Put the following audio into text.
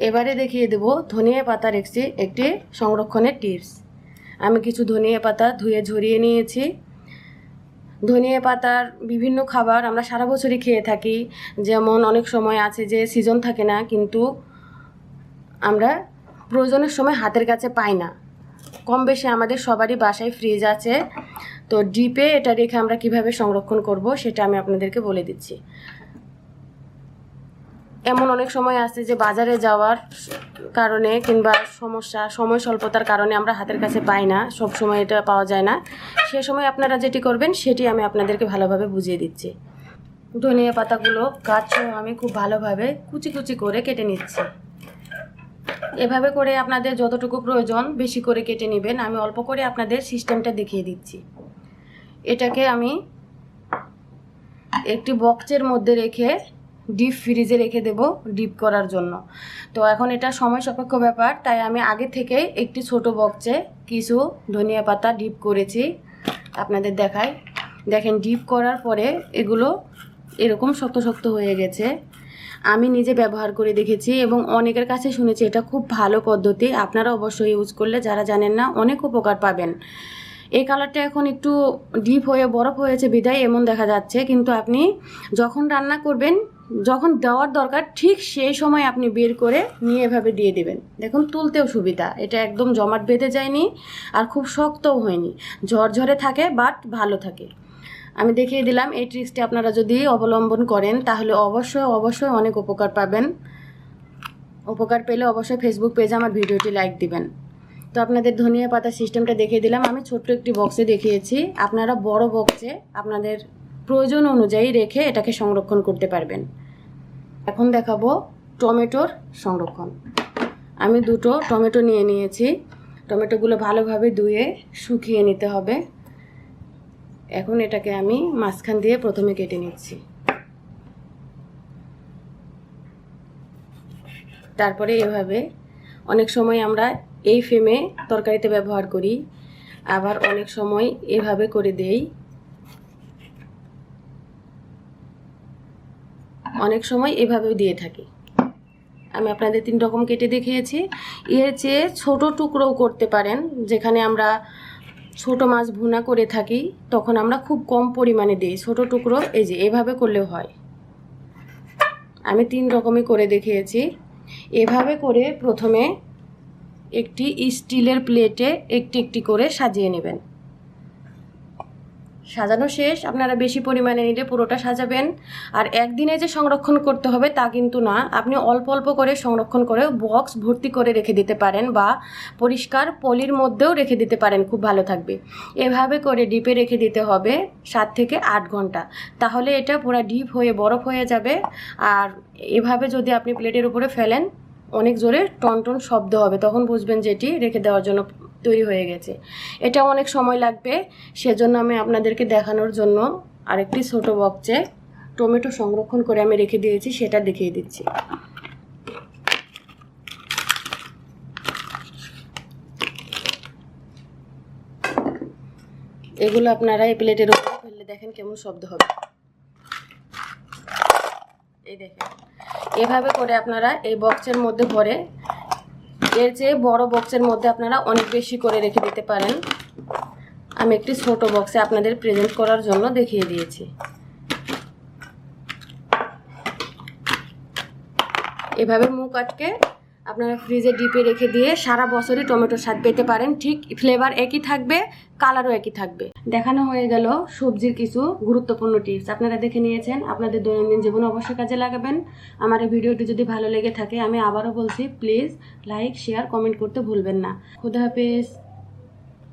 এবারে দেখিয়ে দেব ধনিয়া পাতা রেখেছি একটি সংরক্ষণের টিপস। আমি কিছু ধনিয়া পাতা ধুয়ে ঝরিয়ে নিয়েছি। ধনিয়া পাতার বিভিন্ন খাবার আমরা সারা বছরই খেয়ে থাকি। যেমন অনেক সময় আছে যে সিজন থাকে না, কিন্তু আমরা প্রয়োজনের সময় হাতের কাছে পাই না। কম বেশি আমাদের সবারই বাসায় ফ্রিজ আছে। তো ডিপে এটা রেখে আমরা কীভাবে সংরক্ষণ করব সেটা আমি আপনাদেরকে বলে দিচ্ছি। এমন অনেক সময় আছে যে বাজারে যাওয়ার কারণে কিংবা সমস্যা, সময় স্বল্পতার কারণে আমরা হাতের কাছে পাই না, সব সময় এটা পাওয়া যায় না। সে সময় আপনারা যেটি করবেন, সেটি আমি আপনাদেরকে ভালোভাবে বুঝিয়ে দিচ্ছি। ধনিয়া পাতাগুলো গাছ আমি খুব ভালোভাবে কুচি কুচি করে কেটে নিচ্ছি। এভাবে করে আপনাদের যতটুকু প্রয়োজন বেশি করে কেটে নেবেন। আমি অল্প করে আপনাদের সিস্টেমটা দেখিয়ে দিচ্ছি। এটাকে আমি একটি বক্সের মধ্যে রেখে ডিপ ফ্রিজে রেখে দেব ডিপ করার জন্য। তো এখন এটা সময় সাপেক্ষ ব্যাপার, তাই আমি আগে থেকে একটি ছোট বক্সে কিছু ধনিয়া পাতা ডিপ করেছি। আপনাদের দেখাই। দেখেন ডিপ করার পরে এগুলো এরকম শক্ত শক্ত হয়ে গেছে। আমি নিজে ব্যবহার করে দেখেছি এবং অনেকের কাছে শুনেছি এটা খুব ভালো পদ্ধতি। আপনারা অবশ্যই ইউজ করলে যারা জানেন না, অনেক উপকার পাবেন। এই কালারটা এখন একটু ডিপ হয়ে, বরফ হয়েছে বিদায় এমন দেখা যাচ্ছে। কিন্তু আপনি যখন রান্না করবেন যখন দেওয়ার দরকার, ঠিক সেই সময় আপনি বের করে নিয়ে এভাবে দিয়ে দেবেন। দেখুন, তুলতেও সুবিধা। এটা একদম জমাট বেঁধে যায়নি আর খুব শক্তও হয়নি। ঝরঝরে থাকে বাট ভালো থাকে। আমি দেখিয়ে দিলাম, এই ট্রিক্সটি আপনারা যদি অবলম্বন করেন, তাহলে অবশ্যই অবশ্যই অনেক উপকার পাবেন। উপকার পেলে অবশ্যই ফেসবুক পেজে আমার ভিডিওটি লাইক দিবেন। তো আপনাদের ধনিয়া পাতা সিস্টেমটা দেখিয়ে দিলাম। আমি ছোট্ট একটি বক্সে দেখিয়েছি। আপনারা বড় বক্সে আপনাদের প্রয়োজন অনুযায়ী রেখে এটাকে সংরক্ষণ করতে পারবেন। এখন দেখাবো টমেটোর সংরক্ষণ। আমি দুটো টমেটো নিয়ে নিয়েছি। টমেটোগুলো ভালোভাবে ধুয়ে শুকিয়ে নিতে হবে। এখন এটাকে আমি মাঝখান দিয়ে প্রথমে কেটে নিচ্ছি। তারপরে এভাবে অনেক সময় আমরা এই ফ্রেমে তরকারিতে ব্যবহার করি। আবার অনেক সময় এভাবে করে দেই। অনেক সময় এভাবেও দিয়ে থাকি। আমি আপনাদের তিন রকম কেটে দেখিয়েছি। এর চেয়ে ছোট টুকরোও করতে পারেন। যেখানে আমরা ছোট মাছ ভুনা করে থাকি, তখন আমরা খুব কম পরিমাণে দিই। ছোট টুকরো, এই যে, এভাবে করলেও হয়। আমি তিন রকমই করে দেখিয়েছি। এভাবে করে প্রথমে একটি স্টিলের প্লেটে একটি একটি করে সাজিয়ে নেবেন। সাজানো শেষ, আপনারা বেশি পরিমাণে নিলে পুরোটা সাজাবেন। আর একদিনে যে সংরক্ষণ করতে হবে তা কিন্তু না, আপনি অল্প অল্প করে সংরক্ষণ করে বক্স ভর্তি করে রেখে দিতে পারেন বা পরিষ্কার পলির মধ্যেও রেখে দিতে পারেন, খুব ভালো থাকবে। এভাবে করে ডিপে রেখে দিতে হবে সাত থেকে আট ঘণ্টা। তাহলে এটা পুরো ডিপ হয়ে, বরফ হয়ে যাবে। আর এভাবে যদি আপনি প্লেটের উপরে ফেলেন, অনেক জোরে টনটন শব্দ হবে, তখন বুঝবেন যে এটি রেখে দেওয়ার জন্য তৈরি হয়ে গেছে। এটা অনেক সময় লাগবে, সেজন্য আমি আপনাদেরকে দেখানোর জন্য আরেকটি ছোট বক্সে টমেটো সংরক্ষণ করে আমি রেখে দিয়েছি, সেটা দেখিয়ে দিচ্ছি। এগুলো আপনারা এই প্লেটের উপরে ফেললে দেখেন কেমন শব্দ হবে। এই দেখেন, এভাবে করে আপনারা এই বক্সের মধ্যে ভরে এর চেয়ে বড় বক্সের মধ্যে আপনারা অনেক বেশি করে রেখে দিতে পারেন। আমি একটি ছোট বক্সে আপনাদের প্রেজেন্ট করার জন্য দেখিয়ে দিয়েছি। এভাবে মুখ আটকে আপনারা ফ্রিজে ডিপে রেখে দিয়ে সারা বছরই টমেটো স্বাদ পেতে পারেন। ঠিক ফ্লেভার একই থাকবে কালারও একই থাকবে। দেখানো হয়ে গেল সবজির কিছু গুরুত্বপূর্ণ টিপস আপনারা দেখে নিয়েছেন, আপনাদের দৈনন্দিন জীবনে অবশ্যই কাজে লাগাবেন। আমার এই ভিডিওটি যদি ভালো লেগে থাকে, আমি আবারও বলছি প্লিজ লাইক শেয়ার কমেন্ট করতে ভুলবেন না। খুদা হাফেজ।